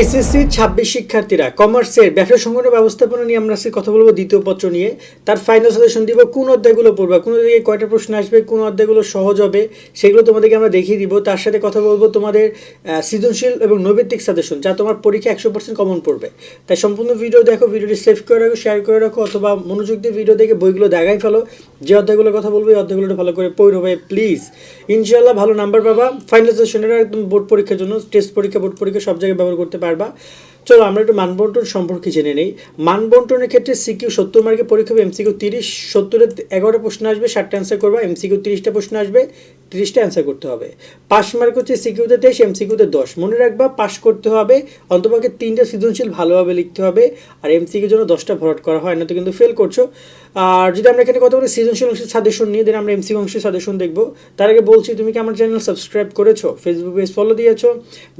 HSC ছাব্বিশ শিক্ষার্থীরা কমার্সের ব্যবসা সংগঠন ব্যবস্থাপনা নিয়ে আমরা কথা বলব দ্বিতীয় পত্র নিয়ে। তার ফাইনাল সাজেশন দিব, কোন অধ্যায়গুলো পড়বা, কোন দিকে কয়টা প্রশ্ন আসবে, কোন অধ্যায়গুলো সহজ হবে, সেগুলো তোমাদেরকে আমরা দেখিয়ে দিব। তার সাথে কথা বলব তোমাদের সৃজনশীল এবং নৈবেত্তিক সাজেশন যা তোমার পরীক্ষা একশো পার্সেন্ট কমন পড়বে। তাই সম্পূর্ণ ভিডিও দেখো ভিডিওটি সেভ করে রাখো শেয়ার করে রাখো, অথবা মনোযোগ দিয়ে ভিডিও দেখে বইগুলো দেখাই ফেলো। যে অধ্যায়গুলোর কথা বলব, এই অধ্যায়গুলো ভালো করে পড়ো ভাই প্লিজ ইনশাল্লাহ ভালো নাম্বার পাবা। ফাইনাল সেশনের একদম বোর্ড পরীক্ষার জন্য টেস্ট পরীক্ষা বোর্ড পরীক্ষা সব জায়গায় ব্যবহার করতে পারবা। চলো আমরা একটু মানবন্টন সম্পর্কে জেনে নেই। মানবন্টনের ক্ষেত্রে সিকিউ সত্তর মার্কের পরীক্ষা হবে, এমসিকিউ তিরিশ সত্তরের এগারোটা প্রশ্ন আসবে, ষাটটা অ্যান্সার করবা, এমসিকিউ তিরিশটা প্রশ্ন আসবে, তিরিশটা অ্যান্সার করতে হবে। পাস মার্ক হচ্ছে সিকিউতে তেইশ, এমসিকিউতে দশ। মনে রাখবা পাস করতে হবে, অন্তপক্ষে তিনটা সৃজনশীল ভালোভাবে লিখতে হবে, আর এমসিকিউর জন্য দশটা ভরাট করা হয় না তো কিন্তু ফেল করছ। আর যদি আমরা এখানে কথা বলি সৃজনশীল অংশের সাজেশন নিয়ে দেন আমরা এমসি অংশের সাজেশন দেখব। তার আগে বলছি, তুমি কি আমার চ্যানেল সাবস্ক্রাইব করেছ? ফেসবুক পেজ ফলো দিয়েছ?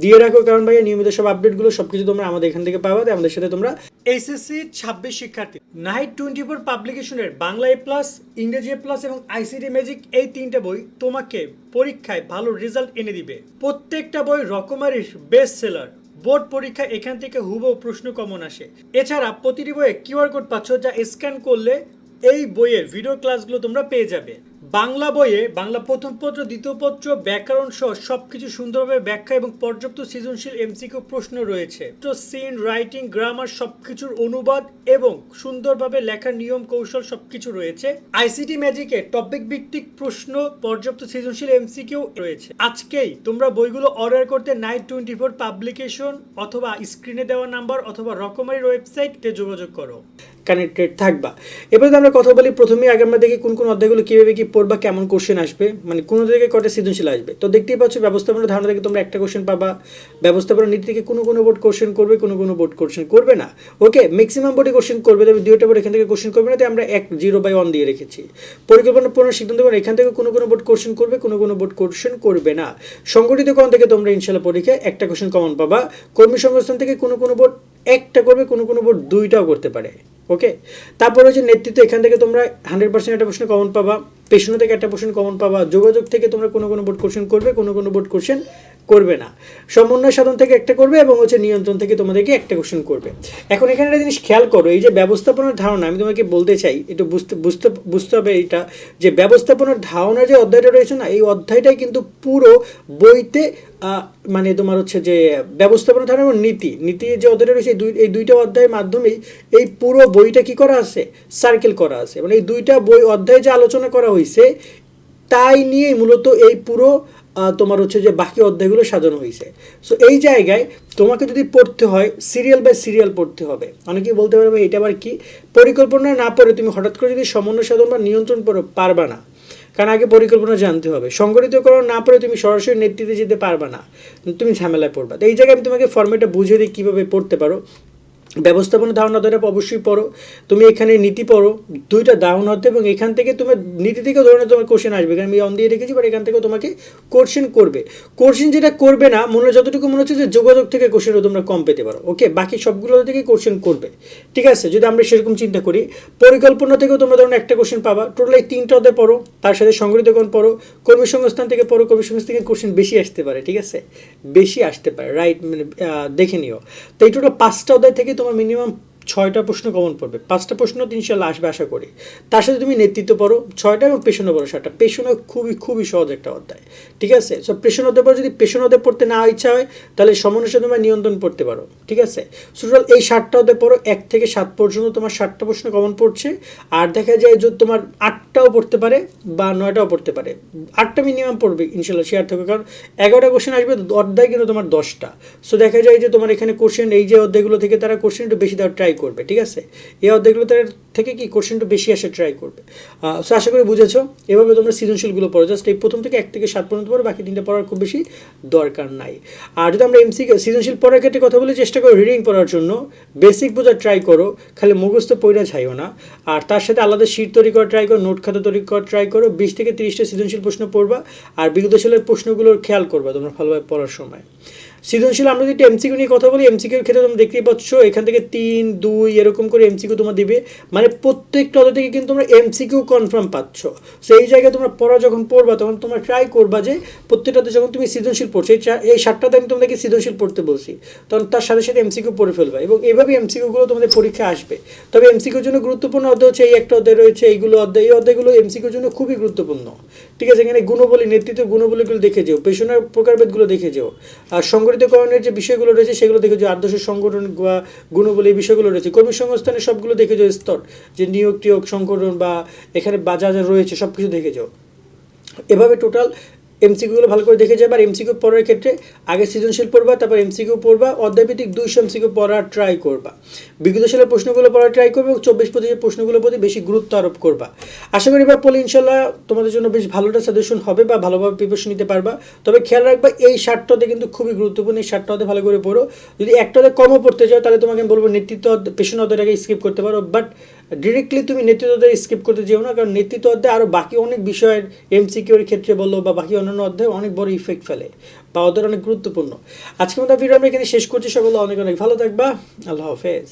দিয়ে রাখো, কারণ ভাইয়া নিয়মিত সব আপডেটগুলো সব কিছু তোমরা আমাদের এখান থেকে পাবা আমাদের সাথে তোমরা এইচএসসি ছাব্বিশ শিক্ষার্থী। নাইট টোয়েন্টি ফোর পাবলিকেশনের বাংলা এ প্লাস ইংরেজি এ প্লাস এবং আইসিটি ম্যাজিক এই তিনটে বই তোমাকে পরীক্ষায় ভালো রেজাল্ট এনে দিবে। প্রত্যেকটা বই রকমারির বেস্ট সেলার বোর্ড পরীক্ষা এখান থেকে হুবহু প্রশ্ন কমন আসে। এছাড়া প্রতিটি বইয়ে কিউআর কোড পাচ্ছ যা স্ক্যান করলে এই বইয়ের ভিডিও ক্লাসগুলো তোমরা পেয়ে যাবে। বাংলা বইয়ে বাংলা প্রথম পত্র, দ্বিতীয় পত্র, ব্যাকরণ সহ সবকিছু সুন্দরভাবে ব্যাখ্যা এবং পর্যাপ্ত সৃজনশীল এমসিকিউ প্রশ্ন রয়েছে। তো সিন রাইটিং গ্রামার সবকিছুর অনুবাদ এবং সুন্দরভাবে লেখার নিয়ম, কৌশল সবকিছু রয়েছে। আইসিটি ম্যাজিকে টপিক ভিত্তিক প্রশ্ন, পর্যাপ্ত সৃজনশীল এমসিকিউ রয়েছে। আজকেই তোমরা বইগুলো অর্ডার করতে নাইট টোয়েন্টি ফোর পাবলিকেশন অথবা স্ক্রিনে দেওয়া নাম্বার অথবা রকমারির ওয়েবসাইটে যোগাযোগ করো। কানেক্টেড থাকবা। এবার আমরা কথা বলি প্রথমেই আগে আমরা দেখি কোন কোন অধ্যায়গুলো কীভাবে কি পড়বা কেমন কোশ্চেন আসবে? মানে কোন থেকে কটা সৃজনশীল আসবে? তো দেখতেই পাচ্ছ ব্যবস্থাপনা ধারণা থেকে তোমরা একটা কোশ্চেন পাবা ব্যবস্থাপনা নীতি থেকে কোনো কোনো বোর্ড কোশ্চেন করবে, কোনো কোনো বোর্ড কোশ্চেন করবে না। ওকে ম্যাক্সিমাম বোর্ডে কোশ্চেন করবে, তবে দুইটা বোর্ড এখান থেকে কোশ্চেন করবে না, তাই আমরা এক জিরো বাই ওয়ান দিয়ে রেখেছি। পরিকল্পনা পূর্ণ সিদ্ধান্ত করে, এখান থেকে কোনো কোনো বোর্ড কোশ্চেন করবে, কোনো কোনো বোর্ড কোশ্চেন করবে না। সংগঠিত কোন থেকে তোমরা ইনশাল্লাহ পরীক্ষায় একটা কোশ্চেন কমন পাবা। কর্মী সংস্থান থেকে কোনো কোনো বোর্ড একটা করবে, কোনো কোনো বোর্ড দুইটাও করতে পারে। ওকে তারপর হচ্ছে নেতৃত্ব, এখান থেকে তোমরা হান্ড্রেড পার্সেন্ট একটা প্রশ্ন কমন পাবা। পেশনো থেকে একটা প্রশ্ন কমন পাবা। যোগাযোগ থেকে তোমরা কোনো কোনো বোর্ড কোশ্চেন করবে, কোনো কোনো বোর্ড কোশ্চেন করবে না। সমন্বয় সাধন থেকে একটা করবে এবং হচ্ছে নিয়ন্ত্রণ থেকে তোমাদেরকে একটা কোশ্চেন করবে। এখন এখানে একটা জিনিস খেয়াল করো, এই যে ব্যবস্থাপনার ধারণা, আমি তোমাকে বলতে চাই, একটু বুঝতে বুঝতে বুঝতে হবে এটা, যে ব্যবস্থাপনার ধারণা যে অধ্যায়টা রয়েছে না, এই অধ্যায়টাই কিন্তু পুরো বইতে মানে তোমার হচ্ছে যে ব্যবস্থাপনা ধারণা এবং নীতি নীতি যে অধ্যায়টা রয়েছে দুই, এই দুইটা অধ্যায়ের মাধ্যমেই এই পুরো বইটা কি করা আছে? সার্কেল করা আছে। মানে এই দুইটা বই অধ্যায়ে যে আলোচনা করা হয়েছে তাই নিয়েই মূলত এই পুরো তোমার হচ্ছে যে বাকি অধ্যায়গুলো সাজানো হয়েছে। সো এই জায়গায় তোমাকে যদি পড়তে হয় সিরিয়াল বাই সিরিয়াল পড়তে হবে। অনেকে বলতে পারবে, এটা আবার কি? পরিকল্পনা না পড়ে তুমি হঠাৎ করে যদি সমন্বয় সাধন বা নিয়ন্ত্রণ পড়ো, পারবা না। কারণ আগে পরিকল্পনা জানতে হবে। সংগঠিতকরণ না পড়ে তুমি সরাসরি নেতৃত্বে যেতে পারবা না। তুমি ঝামেলায় পড়বা। তো এই জায়গায় আমি তোমাকে ফর্মেটটা বুঝিয়ে দিই কীভাবে পড়তে পারো। ব্যবস্থাপনা ধারণা ধরে অবশ্যই পড়ো। তুমি এখানে নীতি পড়ো, দুইটা দারুণ হতে এবং এখান থেকে তোমার নীতি থেকে ধরনের তোমার কোশ্চেন আসবে। কারণ আমি অন দিয়ে রেখেছি বাট এখান থেকেও তোমাকে কোশ্চেন করবে। কোশ্চেন যেটা করবে না, মনে যতটুকু মনে হচ্ছে যে যোগাযোগ থেকে কোশ্চেনও তোমরা কম পেতে পারো। ওকে বাকি সবগুলো থেকে কোশ্চেন করবে। ঠিক আছে, যদি আমরা সেরকম চিন্তা করি, পরিকল্পনা থেকেও তোমরা ধরুন একটা কোশ্চেন পাবা। টোটাল এই তিনটা অধ্যায় পড়ো, তার সাথে সংগঠিতকরণ পড়ো কর্মী সংস্থান থেকে পড়ো কর্মী সংস্থান থেকে কোশ্চেন বেশি আসতে পারে, ঠিক আছে? বেশি আসতে পারে রাইট মানে দেখে নিও। তো এই টোটাল পাঁচটা অধ্যায় থেকে তোমার মিনিমাম ছয়টা প্রশ্ন কমন পড়বে। পাঁচটা প্রশ্ন ইনশাল্লাহ আসবে, আশা করি। তার সাথে তুমি নেতৃত্ব পড়ো, ছয়টা এবং পেশনে পড়ো সাতটা। পেশনে খুবই খুবই সহজ একটা অধ্যায়। ঠিক আছে? সো পেশন অধ্যায় পড়ো, যদি পেশন অধ্যায় পড়তে না ইচ্ছা হয়, তাহলে সমন্বয় তোমার নিয়ন্ত্রণ পড়তে পারো। ঠিক আছে? সুতরাং এই সাতটা অধ্যায় পড়ো, এক থেকে সাত পর্যন্ত তোমার সাতটা প্রশ্ন কমন পড়ছে। আর দেখা যায় যে তোমার আটটাও পড়তে পারে বা নয়টাও পড়তে পারে। আটটা মিনিমাম পড়বে ইনশাল্লাহ শেয়ার থাকবে কারণ এগারোটা কোশ্চেন আসবে, অধ্যায় কিন্তু তোমার দশটা। সো দেখা যায় যে তোমার এখানে কোশ্চেন এই যে অধ্যায়গুলো থেকে তারা কোশ্চেন একটু বেশি দেওয়ার ট্রাই করবে, ঠিক আছে? এই অধ্যায়গুলো তার থেকে কি কোশ্চেন একটু বেশি আসে ট্রাই করবে। সো আশা করি বুঝেছ। এভাবে তোমরা সৃজনশীলগুলো পড়ো। জাস্ট এই প্রথম থেকে এক থেকে সাত পর্যন্ত পড়ো, বাকি তিনটা পড়ার খুব বেশি দরকার নাই। আর যদি আমরা এমসি সৃজনশীল পড়ার ক্ষেত্রে কথা বলে, চেষ্টা করো রিডিং পড়ার জন্য। বেসিক বোঝার ট্রাই করো, খালি মুখস্থ পড়া যাইও না। আর তার সাথে আলাদা শিট তৈরি করা ট্রাই করো নোট খাতা তৈরি করা ট্রাই করো, বিশ থেকে তিরিশটা সৃজনশীল প্রশ্ন পড়বা। আর বিগত সালের প্রশ্নগুলোর খেয়াল করবা তোমরা ভালোভাবে পড়ার সময়। সৃজনশীল, আমরা যদি এমসিকিউ নিয়ে কথা বলি এমসিকিউর ক্ষেত্রে তুমি দেখতেই পাচ্ছ, এখান থেকে তিন, দুই, এরকম করে এমসিকিউ তোমার দিবে। মানে প্রত্যেকটা অধ্যায় থেকে কিন্তু তোমরা এমসিকিউ কনফার্ম পাচ্ছ। সেই জায়গায় তোমরা পড়া যখন পড়বা, তখন তোমরা ট্রাই করবা যে প্রত্যেকটাতে যখন তুমি সৃজনশীল পড়ছো, এই এই সাতটাতে আমি তোমাদেরকে সৃজনশীল পড়তে বলছি, তখন তার সাথে সাথে এমসিকিউ পড়ে ফেলবা এবং এভাবে এমসিকিউগুলো তোমাদের পরীক্ষা আসবে। তবে এমসিকিউর জন্য গুরুত্বপূর্ণ অধ্যায় হচ্ছে এই একটা অধ্যায় রয়েছে, এইগুলো অধ্যায়। এই অধ্যায়গুলো এমসিকিউর জন্য খুবই গুরুত্বপূর্ণ। ঠিক আছে, এখানে গুণবলী, নেতৃত্ব গুণবলীগুলো দেখে যেও, পেশনের প্রকারভেদগুলো দেখে যেও, আর সংগঠিতকরণের যে বিষয়গুলো রয়েছে, সেগুলো দেখে যে আদর্শ সংগঠন বা গুণবলী এই বিষয়গুলো রয়েছে। কর্মী সংস্থানের সবগুলো দেখে যাও স্তর, যে নিয়োগ টিয়োগ সংগঠন বা এখানে বাজার রয়েছে সব কিছু দেখে যাও। এভাবে টোটাল এমসিকিউগুলো ভালো করে দেখে যাবে। আর এমসিকিউ পড়ার ক্ষেত্রে আগে সৃজনশীল পড়বা, তারপর এমসিকিউ পড়বা, অধ্যায়ভিত্তিক দুইশো এমসিকিউ পড়ার ট্রাই করবা। বিগত সালের প্রশ্নগুলো পড়ার ট্রাই করবে এবং চব্বিশ পঁচিশের প্রশ্নগুলোর প্রতি বেশি গুরুত্ব আরোপ করবা। আশা করি এবার পড়লে ইনশাল্লাহ তোমাদের জন্য বেশ ভালোটা সাজেশন হবে বা ভালোভাবে প্রিপারেশন নিতে পারবা। তবে খেয়াল রাখবা, এই সাতটাতে কিন্তু খুবই গুরুত্বপূর্ণ, এই সাতটাতে ভালো করে পড়ো। যদি একটাতে কমও পড়তে চাও, তাহলে তোমাকে আমি বলব নেতৃত্ব পেছন অধ্যায়টাকে স্কিপ করতে পারো। বাট ডিরেক্টলি তুমি নেতৃত্ব অধ্যায় স্কিপ করতে যেও না, কারণ নেতৃত্ব অধ্যায় আরও বাকি অনেক বিষয়ের এমসিকিউর ক্ষেত্রে বলো বা বাকি অন্যান্য অধ্যায় অনেক বড় ইফেক্ট ফেলে বা ওদের অনেক গুরুত্বপূর্ণ। আজকে মতো ভিডিও আমরা এখানে শেষ করছি। সকলে অনেক অনেক ভালো থাকবা। আল্লাহ হাফেজ।